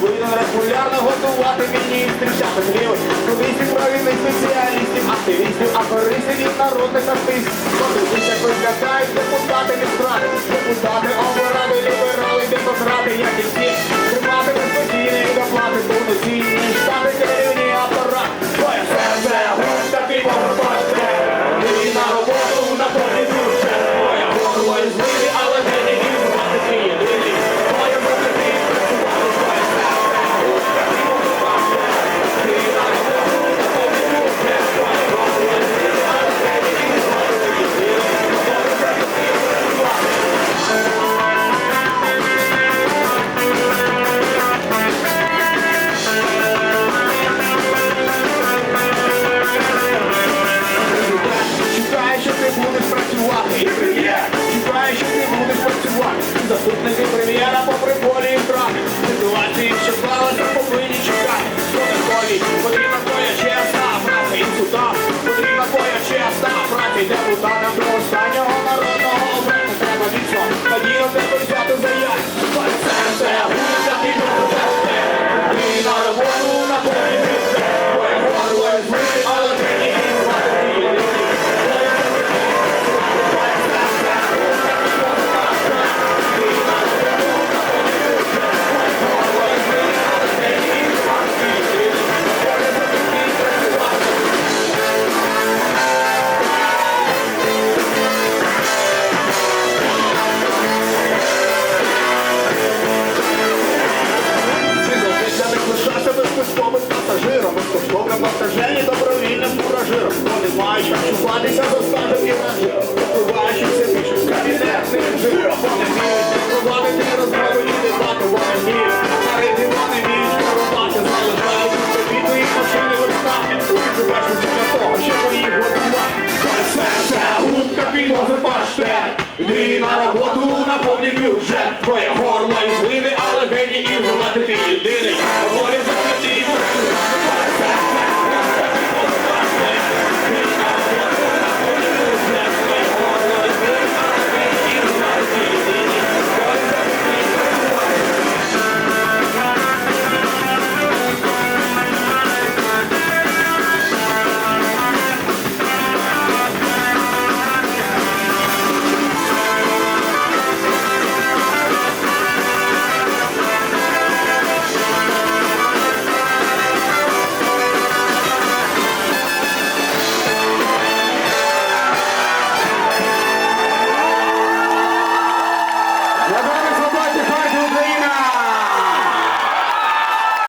повинен регулярно готувати міністрів, і зустрічати зліви. Комісії провідних спеціалістів, активістів, аферистів і народних артистів. Подивіться, як депутати від страни. Депутати обирали ліберали, демократи, як і всі. Тримати безпеційні доплати, повноцінні штати. Ти на роботу на повні бюджет, твоє горло і зливи, але гені і громади ти єдиний.